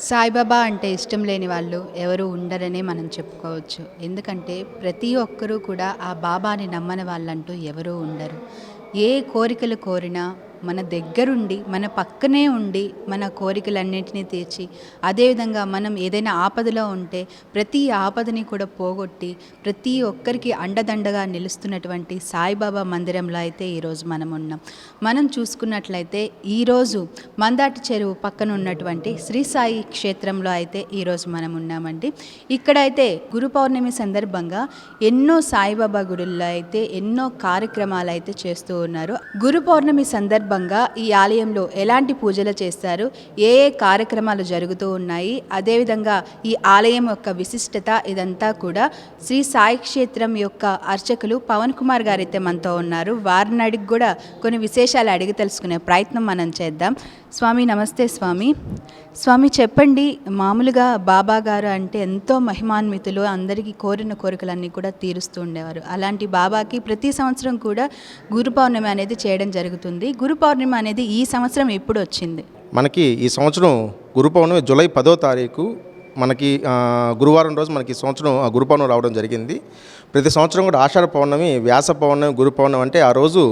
Saibaba అంటే ఇష్టం లేని వాళ్ళు ఎవరు ఉండరనే మనం చెప్పుకోవచ్చు. ఎందుకంటే ప్రతి ఒక్కరూ కూడా ఆ బాబాని నమ్మని వాళ్ళంటూ ఎవరూ ఉండరు. ఏ కోరికలు కోరినా మన దగ్గరుండి మన పక్కనే ఉండి మన కోరికలన్నింటినీ తీర్చి అదేవిధంగా మనం ఏదైనా ఆపదలో ఉంటే ప్రతి ఆపదని కూడా పోగొట్టి ప్రతి ఒక్కరికి అండదండగా నిలుస్తున్నటువంటి సాయిబాబా మందిరంలో అయితే ఈరోజు మనం ఉన్నాం. మనం చూసుకున్నట్లయితే ఈరోజు మందాటి చెరువు పక్కన ఉన్నటువంటి శ్రీ సాయి క్షేత్రంలో అయితే ఈరోజు మనం ఉన్నామండి. ఇక్కడైతే గురు పౌర్ణమి సందర్భంగా ఎన్నో సాయిబాబా గుడుల్లో అయితే ఎన్నో కార్యక్రమాలు అయితే చేస్తూ ఉన్నారు. గురు పౌర్ణమి సందర్భంగా ఈ ఆలయంలో ఎలాంటి పూజలు చేస్తారు? ఏ ఏ కార్యక్రమాలు జరుగుతూ ఉన్నాయి? అదేవిధంగా ఈ ఆలయం యొక్క విశిష్టత ఇదంతా కూడా శ్రీ సాయి క్షేత్రం యొక్క అర్చకులు పవన్ కుమార్ గారు అయితే మనతో ఉన్నారు. వారిని అడిగి కూడా కొన్ని విశేషాలు అడిగి తెలుసుకునే ప్రయత్నం మనం చేద్దాం. స్వామి నమస్తే స్వామి. స్వామి చెప్పండి మామూలుగా బాబా గారు అంటే ఎంతో మహిమాన్వితులు అందరికీ కోరిన కోరికలన్నీ కూడా తీరుస్తూ ఉండేవారు. అలాంటి బాబాకి ప్రతి సంవత్సరం కూడా గురు పౌర్ణమి అనేది చేయడం జరుగుతుంది. గురు పౌర్ణమి అనేది ఈ సంవత్సరం ఎప్పుడు వచ్చింది? మనకి ఈ సంవత్సరం గురు పౌర్ణమి జూలై పదో తారీఖు మనకి గురువారం రోజు మనకి ఈ సంవత్సరం ఆ గురు పౌర్ణమి రావడం జరిగింది. ప్రతి సంవత్సరం కూడా ఆషాఢ పౌర్ణమి వ్యాస పౌర్ణమి గురు పౌర్ణమి అంటే ఆ రోజు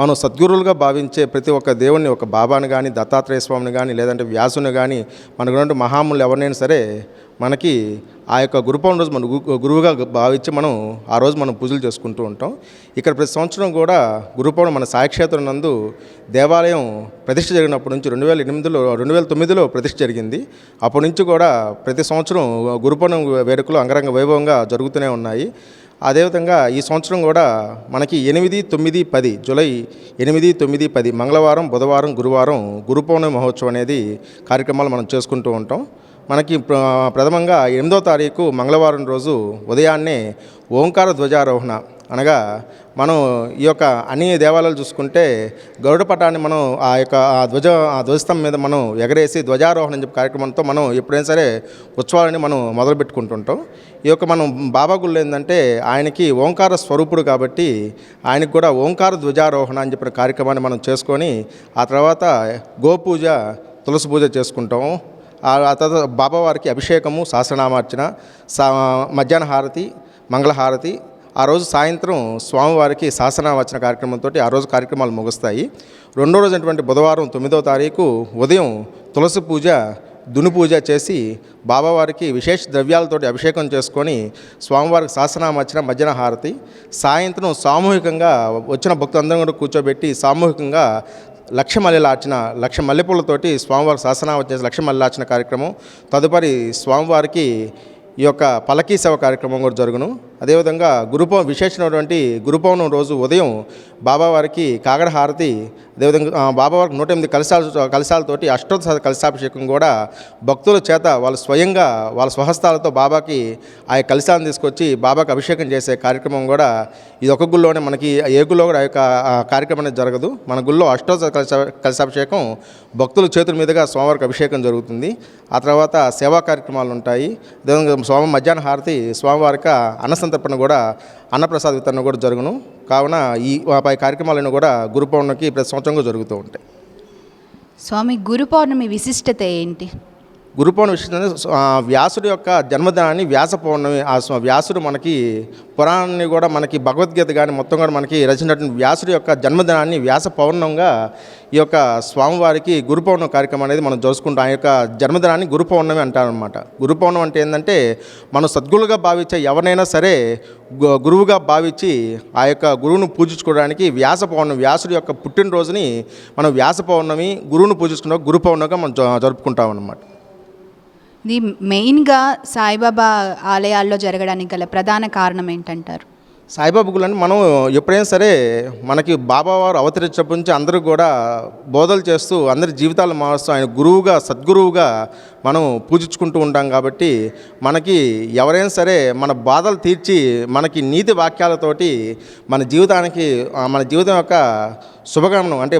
మనం సద్గురువులుగా భావించే ప్రతి ఒక్క దేవుణ్ణి ఒక బాబాని కానీ దత్తాత్రేయ స్వామిని కానీ లేదంటే వ్యాసుని కానీ మనకున్నటువంటి మహాములు ఎవరినైనా సరే మనకి ఆ యొక్క గురు పౌర్ణమి రోజు మన గురువుగా భావించి మనం ఆ రోజు మనం పూజలు చేసుకుంటూ ఉంటాం. ఇక్కడ ప్రతి సంవత్సరం కూడా గురు పౌర్ణమి మన సాయక్షేత్రం నందు దేవాలయం ప్రతిష్ఠ జరిగినప్పటి నుంచి రెండు వేల ఎనిమిదిలో రెండు వేల తొమ్మిదిలో ప్రతిష్ఠ జరిగింది. అప్పటి నుంచి కూడా ప్రతి సంవత్సరం గురు పౌర్ణమి వేడుకలు అంగరంగ వైభవంగా జరుగుతూనే ఉన్నాయి. అదేవిధంగా ఈ సంవత్సరం కూడా మనకి ఎనిమిది తొమ్మిది పది జూలై ఎనిమిది తొమ్మిది పది మంగళవారం బుధవారం గురువారం గురు పౌర్ణమి మహోత్సవం అనేది కార్యక్రమాలు మనం చేసుకుంటూ ఉంటాం. మనకి ప్రథమంగా ఎనిమిదో తారీఖు మంగళవారం రోజు ఉదయాన్నే ఓంకార ధ్వజారోహణ. అనగా మనం ఈ యొక్క అన్ని దేవాలయాలు చూసుకుంటే గరుడ పటాన్ని మనం ఆ యొక్క ఆ ధ్వజ ఆ ధ్వజస్తం మీద మనం ఎగరేసి ధ్వజారోహణ చెప్పి కార్యక్రమంతో మనం ఎప్పుడైనా సరే ఉత్సవాలని మనం మొదలు పెట్టుకుంటుంటాం ఈ యొక్క మనం బాబా గుళ్ళు ఏంటంటే ఆయనకి ఓంకార స్వరూపుడు కాబట్టి ఆయనకి కూడా ఓంకార ధ్వజారోహణ అని చెప్పిన కార్యక్రమాన్ని మనం చేసుకొని ఆ తర్వాత గోపూజ తులసి పూజ చేసుకుంటాం. తర్వాత బాబావారికి అభిషేకము సహస్రనామార్చన సా మధ్యాహ్న హారతి మంగళహారతి ఆ రోజు సాయంత్రం స్వామివారికి సహస్రనామార్చన కార్యక్రమంతో ఆ రోజు కార్యక్రమాలు ముగుస్తాయి. రెండో రోజు అటువంటి బుధవారం తొమ్మిదవ తారీఖు ఉదయం తులసి పూజ దుని పూజ చేసి బాబావారికి విశేష ద్రవ్యాలతోటి అభిషేకం చేసుకొని స్వామివారికి సహస్రనామార్చన మధ్యాహ్న హారతి సాయంత్రం సామూహికంగా వచ్చిన భక్తులందరం కూడా కూర్చోబెట్టి సామూహికంగా లక్ష మల్లెలార్చన లక్ష మల్లెపూలతోటి స్వామివారి శాసనావతి వచ్చేసి లక్ష మల్లెలార్చన కార్యక్రమం తదుపరి స్వామివారికి ఈ యొక్క పలకీ సేవ కార్యక్రమం కూడా జరుగును. అదేవిధంగా గురుపౌ విశేషమైనటువంటి గురుపౌర్ణం రోజు ఉదయం బాబావారికి కాగడ హారతి అదేవిధంగా బాబావారికి నూట ఎనిమిది కలశాలు కలశాలతోటి అష్టోత్స కలశాభిషేకం కూడా భక్తుల చేత వాళ్ళు స్వయంగా వాళ్ళ స్వహస్తాలతో బాబాకి ఆ కలశాలను తీసుకొచ్చి బాబాకి అభిషేకం చేసే కార్యక్రమం కూడా ఇది ఒక గుళ్ళోనే మనకి ఏ గుళ్ళో కూడా ఆ యొక్క కార్యక్రమం అనేది జరగదు. మన గుళ్ళో అష్టోత్సవ కలశ కలశాభిషేకం భక్తుల చేతుల మీదుగా స్వామివారికి అభిషేకం జరుగుతుంది. ఆ తర్వాత సేవా కార్యక్రమాలు ఉంటాయి. అదేవిధంగా స్వామి మధ్యాహ్న హారతి స్వామివారికి అన్నసంతర్పణ కూడా అన్నప్రసాద వితరణ కూడా జరుగును. కావున ఈ పై కార్యక్రమాలను కూడా గురు పౌర్ణమికి ప్రతి సంవత్సరంగా జరుగుతూ ఉంటాయి. స్వామి గురు పౌర్ణమి విశిష్టత ఏంటి? గురు పౌర్ణమి విషయం వ్యాసుడి యొక్క జన్మదినాన్ని వ్యాస పౌర్ణమి ఆ వ్యాసుడు మనకి పురాణాన్ని కూడా మనకి భగవద్గీత కానీ మొత్తం కూడా మనకి రచించినటువంటి వ్యాసుడి యొక్క జన్మదినాన్ని వ్యాస పౌర్ణంగా ఈ యొక్క స్వామివారికి గురు పౌర్ణమి కార్యక్రమం అనేది మనం జరుపుకుంటాం. ఆ యొక్క జన్మదినాన్ని గురు పౌర్ణమి అంటారనమాట గురు పౌర్ణమి అంటే ఏంటంటే మనం సద్గురులుగా భావించే ఎవరినైనా సరే గురువుగా భావించి ఆ యొక్క గురువును పూజించుకోవడానికి వ్యాస పౌర్ణమి వ్యాసుడి యొక్క పుట్టినరోజుని మనం వ్యాస పౌర్ణమి గురువును పూజించుకున్న గురు పౌర్ణమిగా మనం జరుపుకుంటాం అన్నమాట ఇది మెయిన్గా సాయిబాబా ఆలయాల్లో జరగడానికి గల ప్రధాన కారణం ఏంటంటారు? సాయిబాబా గుళ్ళు అంటే మనం ఎప్పుడైనా సరే మనకి బాబావారు అవతరించప్పటి నుంచి అందరూ కూడా బోధలు చేస్తూ అందరి జీవితాలు మారుస్తూ ఆయన గురువుగా సద్గురువుగా మనం పూజించుకుంటూ ఉంటాం కాబట్టి మనకి ఎవరైనా సరే మన బాధలు తీర్చి మనకి నీతి వాక్యాలతోటి మన జీవితానికి మన జీవితం యొక్క శుభగమనం అంటే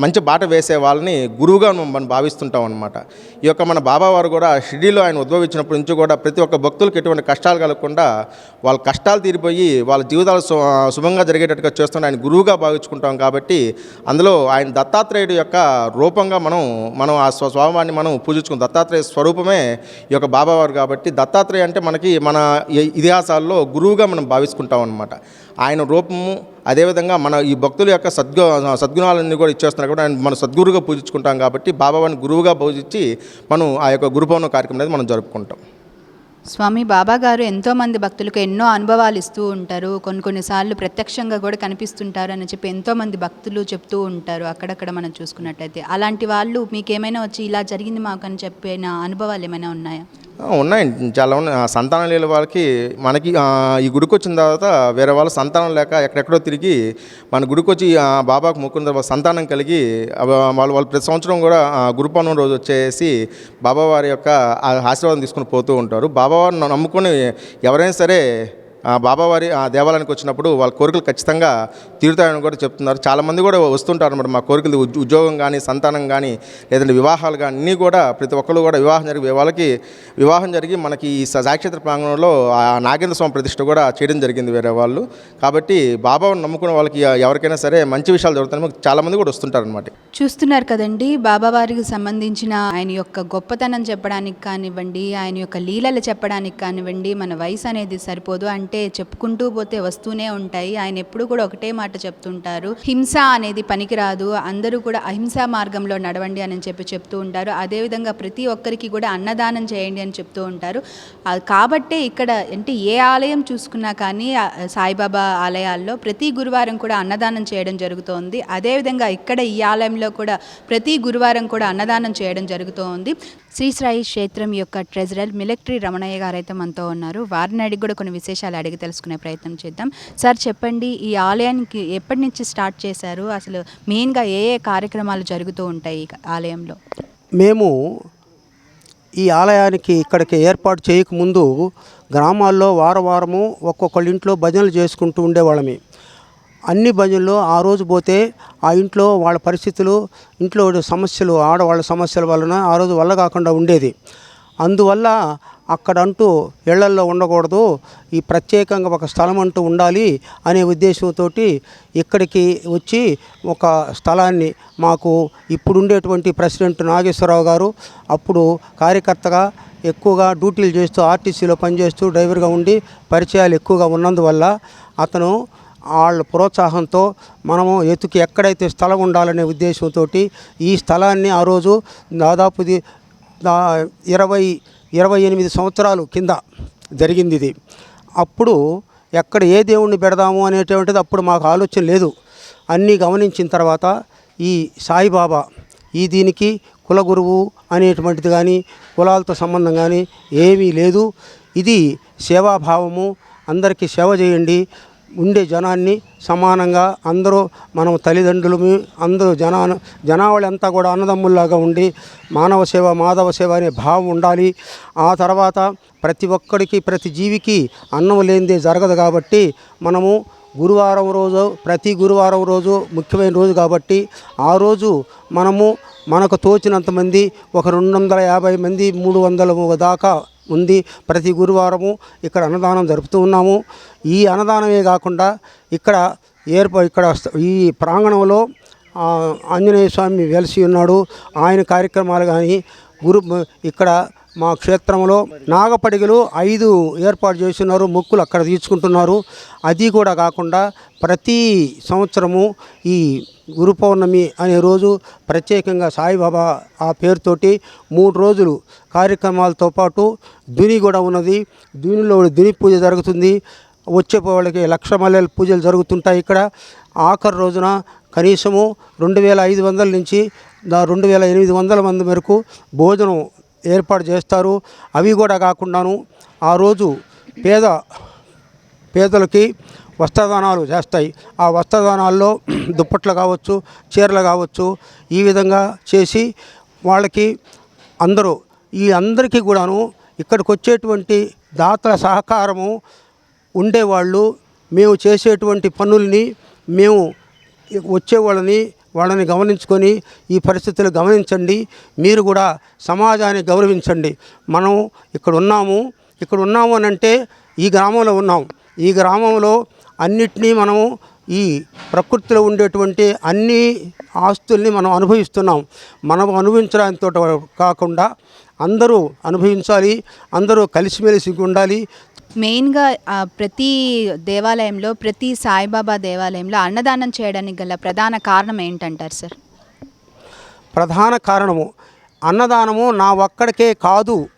మంచి బాట వేసే వాళ్ళని గురువుగా మనం భావిస్తుంటాం అనమాట ఈ యొక్క మన బాబావారు కూడా షిరిడీలో ఆయన ఉద్భవించినప్పటి నుంచి కూడా ప్రతి ఒక్క భక్తులకు ఎటువంటి కష్టాలు కలగకుండా వాళ్ళ కష్టాలు తీరిపోయి వాళ్ళ జీవితాలు శుభంగా జరిగేటట్టుగా చేస్తున్న ఆయన గురువుగా భావించుకుంటాం కాబట్టి అందులో ఆయన దత్తాత్రేయుడు యొక్క రూపంగా మనం మనం ఆ స్వ- మనం పూజించుకుని దత్తాత్రేయ స్వరూపమే ఈ యొక్క బాబావారు కాబట్టి దత్తాత్రేయ అంటే మనకి మన ఇతిహాసాల్లో గురువుగా మనం భావిస్తుంటాం అనమాట ఆయన రూపము అదేవిధంగా మన ఈ భక్తుల యొక్క సద్గు సద్గుణాలన్నీ కూడా ఇచ్చేస్తున్నారు కూడా ఆయన మన సద్గురుగా పూజించుకుంటాం కాబట్టి బాబావారిని గురువుగా పూజించి మనం ఆ యొక్క గురు కార్యక్రమం అనేది మనం జరుపుకుంటాం. స్వామి బాబా గారు ఎంతోమంది భక్తులకు ఎన్నో అనుభవాలు ఇస్తూ ఉంటారు. కొన్ని కొన్నిసార్లు ప్రత్యక్షంగా కూడా కనిపిస్తుంటారు అని చెప్పి ఎంతోమంది భక్తులు చెప్తూ ఉంటారు అక్కడక్కడ మనం చూసుకున్నట్టయితే. అలాంటి వాళ్ళు మీకేమైనా వచ్చి ఇలా జరిగింది మాకు అని చెప్పిన అనుభవాలు ఏమైనా ఉన్నాయా? ఉన్నాయి. ఉన్నాయండి చాలా ఉన్నాయి. సంతానం లేని వాళ్ళకి మనకి ఈ గుడికి వచ్చిన తర్వాత వేరే వాళ్ళ సంతానం లేక ఎక్కడెక్కడో తిరిగి మన గుడికి వచ్చి బాబాకు మొక్కున్న తర్వాత సంతానం కలిగి వాళ్ళు వాళ్ళు ప్రతి సంవత్సరం కూడా ఆ, రోజు వచ్చేసి బాబావారి యొక్క ఆశీర్వాదం తీసుకుని పోతూ ఉంటారు. బాబావారిని నమ్ముకొని ఎవరైనా సరే బాబావారి ఆ దేవాలయానికి వచ్చినప్పుడు వాళ్ళ కోరికలు ఖచ్చితంగా తీరుతాయని కూడా చెప్తున్నారు. చాలామంది కూడా వస్తుంటారు అనమాట మా కోరికలు ఉద్యోగం కానీ సంతానం కానీ లేదంటే వివాహాలు కానీ అన్నీ కూడా ప్రతి ఒక్కరు కూడా వివాహం జరిగి వాళ్ళకి వివాహం జరిగి మనకి ఈ సాక్షేత్ర ప్రాంగణంలో ఆ నాగేంద్ర స్వామి ప్రతిష్ట కూడా చేయడం జరిగింది వేరే వాళ్ళు. కాబట్టి బాబాను నమ్ముకున్న వాళ్ళకి ఎవరికైనా సరే మంచి విషయాలు జరుగుతాయి మాకు చాలామంది కూడా వస్తుంటారు అనమాట చూస్తున్నారు కదండి బాబావారికి సంబంధించిన ఆయన యొక్క గొప్పతనం చెప్పడానికి కానివ్వండి ఆయన యొక్క లీలలు చెప్పడానికి కానివ్వండి మన వయసు అనేది సరిపోదు. అంటే చెప్పుకుంటూ పోతే వస్తూనే ఉంటాయి. ఆయన ఎప్పుడు కూడా ఒకటే మాట చెప్తుంటారు. హింస అనేది పనికిరాదు. అందరూ కూడా అహింసా మార్గంలో నడవండి అని చెప్పి చెప్తూ ఉంటారు. అదేవిధంగా ప్రతి ఒక్కరికి కూడా అన్నదానం చేయండి అని చెప్తూ ఉంటారు. కాబట్టే ఇక్కడ అంటే ఏ ఆలయం చూసుకున్నా కానీ సాయిబాబా ఆలయాల్లో ప్రతి గురువారం కూడా అన్నదానం చేయడం జరుగుతోంది. అదేవిధంగా ఇక్కడ ఈ ఆలయంలో కూడా ప్రతి గురువారం కూడా అన్నదానం చేయడం జరుగుతోంది. శ్రీశ్రాయి క్షేత్రం యొక్క ట్రెజరర్ మిలిటరీ రమణయ్య గారు అయితే మనతో ఉన్నారు. వారిని అడిగి కూడా కొన్ని విశేషాలు అడిగి తెలుసుకునే ప్రయత్నం చేద్దాం. సార్ చెప్పండి ఈ ఆలయానికి ఎప్పటి నుంచి స్టార్ట్ చేశారు? అసలు మెయిన్గా ఏ ఏ కార్యక్రమాలు జరుగుతూ ఉంటాయి ఈ ఆలయంలో? మేము ఈ ఆలయానికి ఇక్కడికి ఏర్పాటు చేయకముందు గ్రామాల్లో వారం వారము ఒక్కొక్కళ్ళ ఇంట్లో భజనలు చేసుకుంటూ ఉండేవాళ్ళమే. అన్ని భజనలు ఆ రోజు పోతే ఆ ఇంట్లో వాళ్ళ పరిస్థితులు ఇంట్లో సమస్యలు ఆడవాళ్ళ సమస్యల వలన ఆ రోజు వల్ల కాకుండా ఉండేది. అందువల్ల అక్కడ అంటూ ఇళ్ళల్లో ఉండకూడదు ఈ ప్రత్యేకంగా ఒక స్థలం అంటూ ఉండాలి అనే ఉద్దేశంతో ఇక్కడికి వచ్చి ఒక స్థలాన్ని మాకు ఇప్పుడుండేటువంటి ప్రెసిడెంట్ నాగేశ్వరరావు గారు అప్పుడు కార్యకర్తగా ఎక్కువగా డ్యూటీలు చేస్తూ ఆర్టీసీలో పనిచేస్తూ డ్రైవర్గా ఉండి పరిచయాలు ఎక్కువగా ఉన్నందువల్ల అతను వాళ్ళ ప్రోత్సాహంతో మనము ఎతుకి ఎక్కడైతే స్థలం ఉండాలనే ఉద్దేశంతో ఈ స్థలాన్ని ఆ రోజు దాదాపుది ఇరవై ఇరవై ఎనిమిది సంవత్సరాలు కింద జరిగింది ఇది. అప్పుడు ఎక్కడ ఏ దేవుణ్ణి పెడదాము అనేటువంటిది అప్పుడు మాకు ఆలోచన లేదు. అన్నీ గమనించిన తర్వాత ఈ సాయిబాబా ఈ దీనికి కులగురువు అనేటువంటిది కానీ కులాలతో సంబంధం కానీ ఏమీ లేదు. ఇది సేవాభావము. అందరికీ సేవ చేయండి. ఉండే జనాన్ని సమానంగా అందరూ మనం తల్లిదండ్రులమి అందరూ జనా జనావళి అంతా కూడా అన్నదమ్ముల్లాగా ఉండి మానవ సేవ మాధవ సేవ అనే భావం ఉండాలి. ఆ తర్వాత ప్రతి ఒక్కడికి ప్రతి జీవికి అన్నం లేనిదే జరగదు కాబట్టి మనము గురువారం రోజు ప్రతి గురువారం రోజు ముఖ్యమైన రోజు కాబట్టి ఆ రోజు మనము మనకు తోచినంతమంది ఒక రెండు వందల యాభై మంది మూడు వందల దాకా ఉంది. ప్రతి గురువారము ఇక్కడ అన్నదానం జరుపుతూ ఉన్నాము. ఈ అన్నదానమే కాకుండా ఇక్కడ ఏర్ప ఇక్కడ ఈ ప్రాంగణంలో ఆంజనేయ స్వామి వెలిసి ఉన్నాడు. ఆయన కార్యక్రమాలు కానీ గురు ఇక్కడ మా క్షేత్రంలో నాగపడిగలు ఐదు ఏర్పాటు చేస్తున్నారు మొక్కులు అక్కడ తీర్చుకుంటున్నారు. అది కూడా కాకుండా ప్రతి సంవత్సరము ఈ గురు పౌర్ణమి అనే రోజు ప్రత్యేకంగా సాయిబాబా ఆ పేరుతోటి మూడు రోజులు కార్యక్రమాలతో పాటు దుని కూడా ఉన్నది. దునిలో దుని పూజ జరుగుతుంది. వచ్చే వాళ్ళకి లక్ష మల్లెల పూజలు జరుగుతుంటాయి ఇక్కడ. ఆఖరి రోజున కనీసము రెండు వేల ఐదు వందల నుంచి రెండు వేల ఎనిమిది వందల మంది మేరకు భోజనం ఏర్పాటు చేస్తారు. అవి కూడా కాకుండాను ఆ రోజు పేద పేదలకి వస్త్రదానాలు చేస్తాయి. ఆ వస్త్రదానాల్లో దుప్పట్లు కావచ్చు చీరలు కావచ్చు ఈ విధంగా చేసి వాళ్ళకి అందరూ ఈ అందరికీ కూడాను ఇక్కడికి వచ్చేటువంటి దాతల సహకారము ఉండేవాళ్ళు. మేము చేసేటువంటి పనుల్ని మేము వచ్చేవాళ్ళని వాళ్ళని గమనించుకొని ఈ పరిస్థితులు గమనించండి. మీరు కూడా సమాజాన్ని గౌరవించండి. మనం ఇక్కడ ఉన్నాము. ఇక్కడ ఉన్నాము అని అంటే ఈ గ్రామంలో ఉన్నాం. ఈ గ్రామంలో అన్నిటినీ మనము ఈ ప్రకృతిలో ఉండేటువంటి అన్ని ఆస్తుల్ని మనం అనుభవిస్తున్నాం. మనం అనుభవించడంతో కాకుండా అందరూ అనుభవించాలి. అందరూ కలిసిమెలిసి ఉండాలి. మెయిన్గా ప్రతి దేవాలయంలో ప్రతి సాయిబాబా దేవాలయంలో అన్నదానం చేయడానికి గల ప్రధాన కారణం ఏంటంటారు సార్? ప్రధాన కారణము అన్నదానము నా ఒక్కడికే కాదు.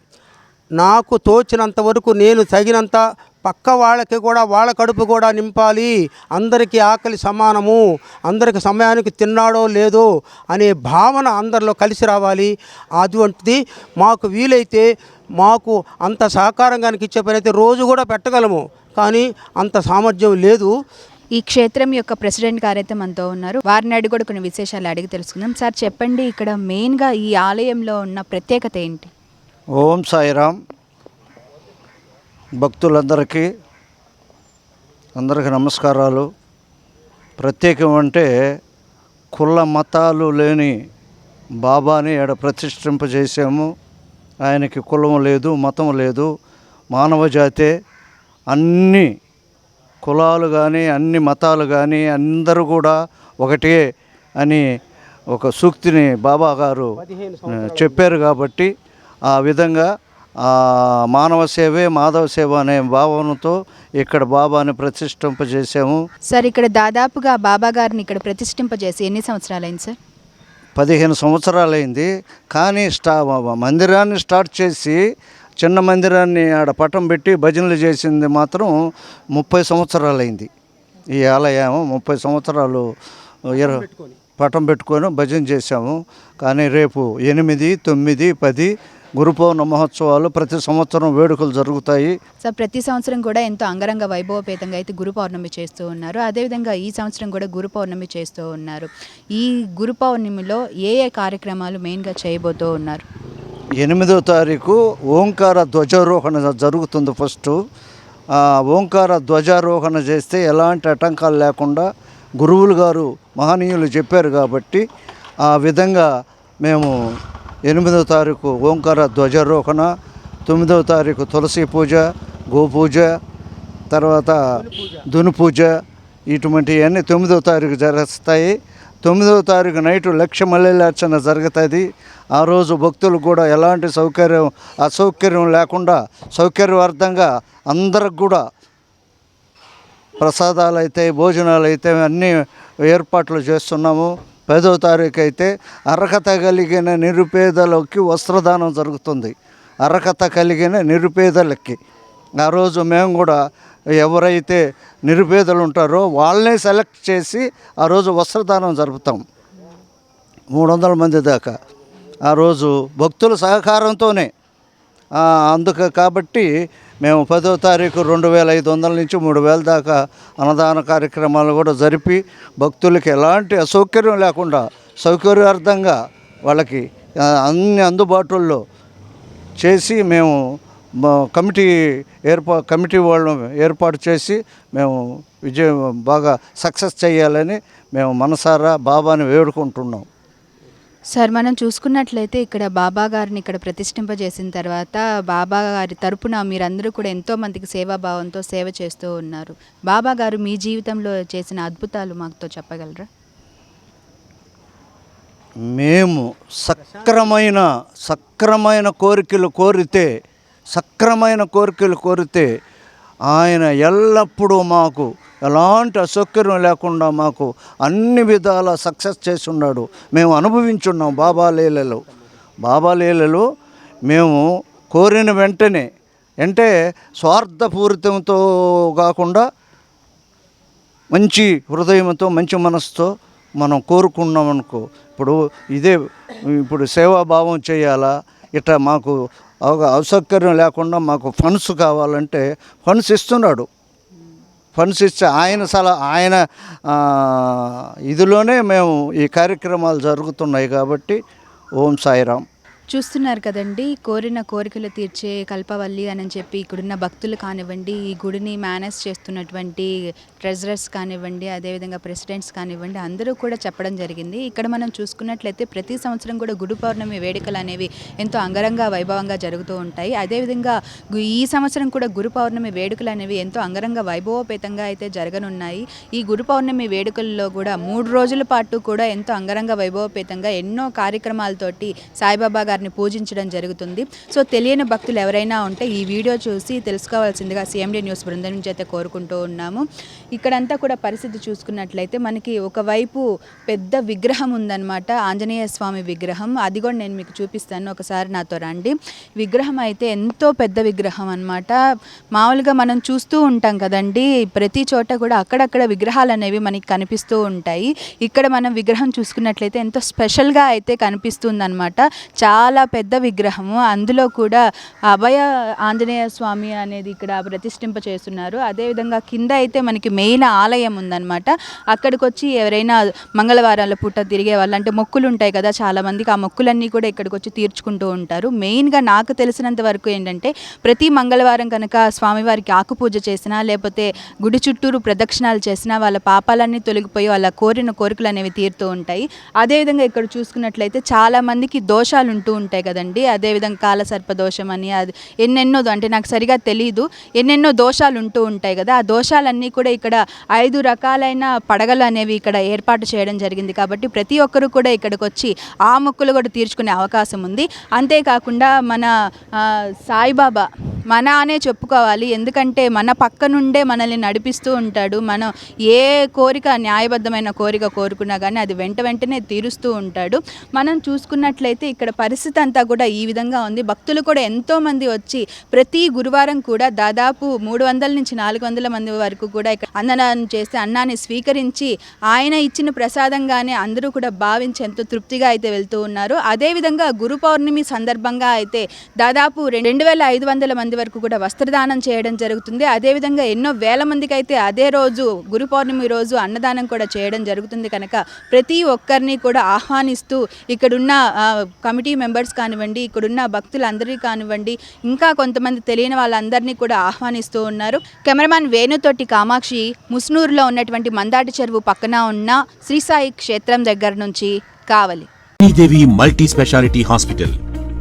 నాకు తోచినంత వరకు నేను తగినంత పక్క వాళ్ళకి కూడా వాళ్ళ కడుపు కూడా నింపాలి. అందరికీ ఆకలి సమానము. అందరికి సమయానికి తిన్నాడో లేదో అనే భావన అందరిలో కలిసి రావాలి. అటువంటిది మాకు వీలైతే మాకు అంత సహకారం కనుక ఇచ్చే పని అయితే రోజు కూడా పెట్టగలము. కానీ అంత సామర్థ్యం లేదు. ఈ క్షేత్రం యొక్క ప్రెసిడెంట్ గారు అయితే మనతో ఉన్నారు. వారిని అడిగి కూడా కొన్ని విశేషాలు అడిగి తెలుసుకుందాం. సార్ చెప్పండి ఇక్కడ మెయిన్గా ఈ ఆలయంలో ఉన్న ప్రత్యేకత ఏంటి? ఓం సాయిరామ్. భక్తులందరికీ అందరికీ నమస్కారాలు. ప్రత్యేకం అంటే కుల మతాలు లేని బాబాని ఆడ ప్రతిష్ఠింపజేసాము ఆయనకి కులం లేదు మతం లేదు. మానవ జాతే అన్ని కులాలు కానీ అన్ని మతాలు కానీ అందరూ కూడా ఒకటే అని ఒక సూక్తిని బాబా గారు చెప్పారు కాబట్టి ఆ విధంగా ఆ, మానవ సేవే మాధవ సేవ అనే భావనతో ఇక్కడ బాబాని ప్రతిష్ఠింపజేసాము సార్ ఇక్కడ దాదాపుగా బాబా గారిని ఇక్కడ ప్రతిష్ఠింపజేసి ఎన్ని సంవత్సరాలైంది సార్? పదిహేను సంవత్సరాలైంది. కానీ స్టా మందిరాన్ని స్టార్ట్ చేసి చిన్న మందిరాన్ని ఆడ పటం పెట్టి భజనలు చేసింది మాత్రం ముప్పై సంవత్సరాలైంది. ఈ ఆలయం ముప్పై సంవత్సరాలు పటం పెట్టుకొని భజన చేశాము. కానీ రేపు ఎనిమిది తొమ్మిది పది గురు పౌర్ణ మహోత్సవాలు ప్రతి సంవత్సరం వేడుకలు జరుగుతాయి. సార్ ప్రతి సంవత్సరం కూడా ఎంతో అంగరంగ వైభవపేతంగా అయితే గురు పౌర్ణమి చేస్తూ ఉన్నారు. అదేవిధంగా ఈ సంవత్సరం కూడా గురు పౌర్ణమి చేస్తూ ఉన్నారు. ఈ గురు పౌర్ణమిలో ఏ ఏ కార్యక్రమాలు మెయిన్గా చేయబోతూ ఉన్నారు? ఎనిమిదో తారీఖు ఓంకార ధ్వజారోహణ జరుగుతుంది ఫస్ట్. ఓంకార ధ్వజారోహణ చేస్తే ఎలాంటి ఆటంకాలు లేకుండా గురువులు గారు మహనీయులు చెప్పారు కాబట్టి ఆ విధంగా మేము ఎనిమిదో తారీఖు ఓంకార ధ్వజారోహణ తొమ్మిదవ తారీఖు తులసి పూజ గోపూజ తర్వాత దును పూజ ఇటువంటివన్నీ తొమ్మిదవ తారీఖు జరుగుతాయి. తొమ్మిదవ తారీఖు నైటు లక్ష మల్లెలార్చన జరుగుతుంది. ఆ రోజు భక్తులు కూడా ఎలాంటి సౌకర్యం అసౌకర్యం లేకుండా సౌకర్యవర్ధంగా అందరికి కూడా ప్రసాదాలు అయితే భోజనాలు అయితే అన్నీ ఏర్పాట్లు చేస్తున్నాము. పదో తారీఖు అయితే అర్హత కలిగిన నిరుపేదలకి వస్త్రదానం జరుగుతుంది. అర్హత కలిగిన నిరుపేదలకి. ఆ రోజు మేము కూడా ఎవరైతే నిరుపేదలు ఉంటారో వాళ్ళనే సెలెక్ట్ చేసి ఆ రోజు వస్త్రదానం జరుపుతాం. మూడు వందల మంది దాకా. ఆ రోజు భక్తుల సహకారంతోనే అందుకు కాబట్టి మేము పదో తారీఖు రెండు వేల ఐదు వందల నుంచి మూడు వేల దాకా అన్నదాన కార్యక్రమాలు కూడా జరిపి భక్తులకి ఎలాంటి అసౌకర్యం లేకుండా సౌకర్యార్థంగా వాళ్ళకి అన్ని అందుబాటుల్లో చేసి మేము కమిటీ ఏర్పా కమిటీ వాళ్ళను ఏర్పాటు చేసి మేము విజయం బాగా సక్సెస్ చేయాలని మేము మనసారా బాబాని వేడుకుంటున్నాం. సార్ మనం చూసుకున్నట్లయితే ఇక్కడ బాబా గారిని ఇక్కడ ప్రతిష్ఠింపజేసిన తర్వాత బాబా గారి తరపున మీరందరూ కూడా ఎంతో మందికి సేవాభావంతో సేవ చేస్తూ ఉన్నారు. బాబా గారు మీ జీవితంలో చేసిన అద్భుతాలు మాతో చెప్పగలరా? మేము సక్రమైన సక్రమైన కోరికలు కోరితే సక్రమైన కోరికలు కోరితే ఆయన ఎల్లప్పుడూ మాకు ఎలాంటి అసౌకర్యం లేకుండా మాకు అన్ని విధాల సక్సెస్ చేసి ఉన్నాడు మేము అనుభవించున్నాం బాబా లీలలో. బాబా లీలలో మేము కోరిన వెంటనే అంటే స్వార్థపూరితంతో కాకుండా మంచి హృదయంతో మంచి మనసుతో మనం కోరుకున్నాం అనుకో ఇప్పుడు ఇదే ఇప్పుడు సేవాభావం చేయాలా? ఇట్లా మాకు ఒక అసౌకర్యం లేకుండా మాకు ఫండ్స్ కావాలంటే ఫండ్స్ ఇస్తున్నాడు. ఫండ్స్ ఇస్తే ఆయన సలహా ఆయన ఇదిలోనే మేము ఈ కార్యక్రమాలు జరుగుతున్నాయి కాబట్టి ఓం సాయిరామ్ చూస్తున్నారు కదండి కోరిన కోరికలు తీర్చే కల్పవల్లి అని చెప్పి ఇక్కడున్న భక్తులు కానివ్వండి ఈ గుడిని మేనేజ్ చేస్తున్నటువంటి ట్రెజరర్స్ కానివ్వండి అదేవిధంగా ప్రెసిడెంట్స్ కానివ్వండి అందరూ కూడా చెప్పడం జరిగింది. ఇక్కడ మనం చూసుకున్నట్లయితే ప్రతి సంవత్సరం కూడా గుడి పౌర్ణమి వేడుకలు అనేవి ఎంతో అంగరంగ వైభవంగా జరుగుతూ ఉంటాయి. అదేవిధంగా ఈ సంవత్సరం కూడా గురు పౌర్ణమి వేడుకలు అనేవి ఎంతో అంగరంగ వైభవోపేతంగా అయితే జరగనున్నాయి. ఈ గురు పౌర్ణమి వేడుకల్లో కూడా మూడు రోజుల పాటు కూడా ఎంతో అంగరంగ వైభవోపేతంగా ఎన్నో కార్యక్రమాలతోటి సాయిబాబా గారిని పూజించడం జరుగుతుంది. సో తెలియని భక్తులు ఎవరైనా ఉంటే ఈ వీడియో చూసి తెలుసుకోవాల్సిందిగా సిఎండి న్యూస్ బృందం నుంచి అయితే కోరుకుంటూ ఉన్నాము. ఇక్కడంతా కూడా పరిస్థితి చూసుకున్నట్లయితే మనకి ఒకవైపు పెద్ద విగ్రహం ఉందన్నమాట ఆంజనేయ స్వామి విగ్రహం. అది కూడా నేను మీకు చూపిస్తాను ఒకసారి నాతో రండి. విగ్రహం అయితే ఎంతో పెద్ద విగ్రహం అన్నమాట. మామూలుగా మనం చూస్తూ ఉంటాం కదండి ప్రతి చోట కూడా అక్కడక్కడ విగ్రహాలు అనేవి మనకి కనిపిస్తూ ఉంటాయి. ఇక్కడ మనం విగ్రహం చూసుకున్నట్లయితే ఎంతో స్పెషల్గా అయితే కనిపిస్తుంది చాలా పెద్ద విగ్రహము. అందులో కూడా అభయ ఆంజనేయ స్వామి అనేది ఇక్కడ ప్రతిష్ఠింప చేస్తున్నారు అదేవిధంగా కింద అయితే మనకి మే మెయిన్ ఆలయం ఉందన్నమాట. అక్కడికి వచ్చి ఎవరైనా మంగళవారాల పూట తిరిగే వాళ్ళు అంటే మొక్కులు ఉంటాయి కదా చాలామందికి ఆ మొక్కులన్నీ కూడా ఇక్కడికి వచ్చి తీర్చుకుంటూ ఉంటారు. మెయిన్గా నాకు తెలిసినంత వరకు ఏంటంటే ప్రతి మంగళవారం కనుక స్వామివారికి ఆకుపూజ చేసినా లేకపోతే గుడి చుట్టూరు ప్రదక్షిణాలు చేసినా వాళ్ళ పాపాలన్నీ తొలగిపోయి వాళ్ళ కోరిన కోరికలు అనేవి తీరుతూ ఉంటాయి. అదేవిధంగా ఇక్కడ చూసుకున్నట్లయితే చాలామందికి దోషాలు ఉంటూ ఉంటాయి కదండి. అదేవిధంగా కాలసర్ప దోషం అని అది ఎన్నెన్నో అంటే నాకు సరిగా తెలియదు ఎన్నెన్నో దోషాలు ఉంటూ ఉంటాయి కదా. ఆ దోషాలన్నీ కూడా ఇక్కడ ఐదు రకాలైన పడగలు అనేవి ఇక్కడ ఏర్పాటు చేయడం జరిగింది. కాబట్టి ప్రతి ఒక్కరు కూడా ఇక్కడికి వచ్చి ఆ మొక్కులు కూడా తీర్చుకునే అవకాశం ఉంది. అంతేకాకుండా మన సాయిబాబా మన అనే చెప్పుకోవాలి. ఎందుకంటే మన పక్క నుండే మనల్ని నడిపిస్తూ ఉంటాడు. మనం ఏ కోరిక న్యాయబద్ధమైన కోరిక కోరుకున్నా కానీ అది వెంట వెంటనే తీరుస్తూ ఉంటాడు. మనం చూసుకున్నట్లయితే ఇక్కడ పరిస్థితి అంతా కూడా ఈ విధంగా ఉంది. భక్తులు కూడా ఎంతోమంది వచ్చి ప్రతి గురువారం కూడా దాదాపు మూడు వందల నుంచి నాలుగు వందల మంది వరకు కూడా ఇక్కడ అన్నదానం చేస్తే అన్నాన్ని స్వీకరించి ఆయన ఇచ్చిన ప్రసాదంగానే అందరూ కూడా భావించి ఎంతో తృప్తిగా అయితే వెళ్తూ ఉన్నారు. అదేవిధంగా గురు పౌర్ణమి సందర్భంగా అయితే దాదాపు రెండు వేల ఐదు వందల మంది వరకు కూడా వస్త్రదానం చేయడం జరుగుతుంది. అదేవిధంగా ఎన్నో వేల మందికి అయితే అదే రోజు గురు పౌర్ణమి రోజు అన్నదానం కూడా చేయడం జరుగుతుంది కనుక ప్రతి ఒక్కరిని కూడా ఆహ్వానిస్తూ ఇక్కడున్న కమిటీ మెంబర్స్ కానివ్వండి ఇక్కడున్న భక్తులందరికీ కానివ్వండి ఇంకా కొంతమంది తెలియని వాళ్ళందరినీ కూడా ఆహ్వానిస్తూ ఉన్నారు. కెమెరామాన్ వేణుతోటి కామాక్షి ముస్నూరులో ఉన్నటువంటి మందాటి చెరువు పక్కన ఉన్న శ్రీసాయి క్షేత్రం దగ్గర నుంచి Kavali. Sridevi multi speciality hospital.